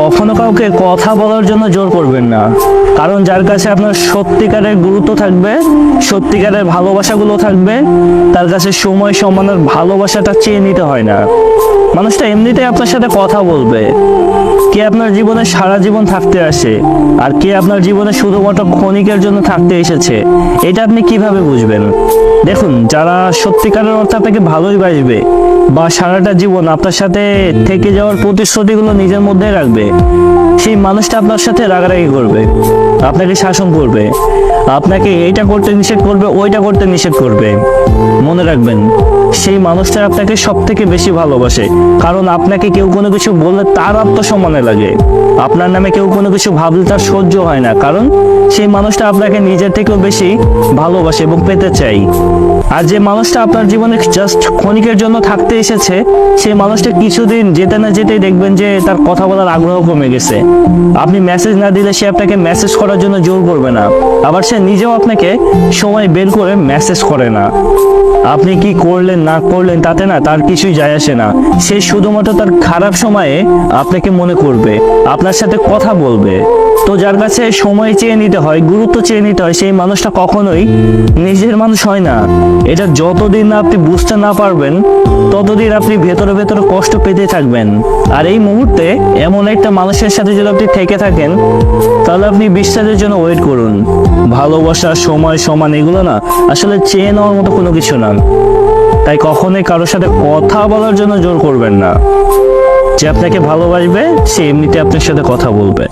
কখনো কাউকে কথা বলার জন্য জোর করবেন না। কারণ যার কাছে আপনার সত্যিকারের গুরুত্ব থাকবে, সত্যিকারের ভালোবাসাগুলো থাকবে, তার কাছে সময় সম্মানের ভালোবাসাটা চেয়ে নিতে হয় না। মানুষটা এমনিতেই আপনার সাথে কথা বলবে। কে আপনার জীবনে সারা জীবন থাকতে আসে, আর কে আপনার জীবনে শুধুমাত্র ক্ষণিকের জন্য থাকতে এসেছে, এটা আপনি কীভাবে বুঝবেন? দেখুন, যারা সত্যিকারের অর্থে আপনাকে ভালোই বাসবে, বা সারাটা জীবন আপনার সাথে থেকে যাওয়ার প্রতিশ্রুতিগুলো নিজের মধ্যে রাখবে। সেই মানুষটা আপনার সাথে রাগারাগি করবে। আপনাকে শাসন করবে। আপনাকে এইটা করতে নিষেধ করবে, ওইটা করতে নিষেধ করবে। মনে রাখবেন, সেই মানুষটা আপনাকে সব থেকে বেশি ভালোবাসে। কারণ আপনাকে কেউ কোনো কিছু বললে তার আত্মসম্মানে লাগে। আপনার নামে কেউ কোনো কিছু ভাবলে তার সহ্য হয় না। কারণ সেই মানুষটা আপনাকে নিজের থেকেও বেশি ভালোবাসে এবং পেতে চাই। আর যে মানুষটা আপনার জীবনে জাস্ট ক্ষণিকের জন্য থাকতে এসেছে, সেই মানুষটা কিছুদিন যেতে না যেতেই দেখবেন যে তার কথা বলার আগ্রহ কমে গেছে। আপনি মেসেজ না দিলে সে আপনাকে মেসেজ করার জন্য জোর করবে না। আবার সে নিজেও আপনাকে সময় বের করে মেসেজ করে না। আপনি কি করলেন, না করলেন তাতে না তার কিছুই যায় আসে না। সে শুধুমাত্র তার খারাপ সময়ে আপনাকে মনে করবে, আপনার সাথে কথা বলবে। তো যার কাছে সময় চেয়ে নিতে হয়, গুরুত্ব চেয়ে নিতে হয়, সেই মানুষটা কখনোই নিজের মানুষ হয় না। এটা যতদিন না আপনি বুঝতে না পারবেন, ততদিন আপনি ভেতরে ভেতরে কষ্ট পেতে থাকবেন। আর এই মুহূর্তে এমন একটা মানুষের সাথে যদি আপনি থেকে থাকেন, তাহলে আপনি বিশ্বাসের জন্য ওয়েট করুন। ভালোবাসা, সময়, সমান, এগুলো না আসলে চেয়ে নেওয়ার মতো কোনো কিছু না। তাই কখনোই কারোর সাথে কথা বলার জন্য জোর করবেন না। যে আপনাকে ভালোবাসবে, সে এমনিতে আপনার সাথে কথা বলবে।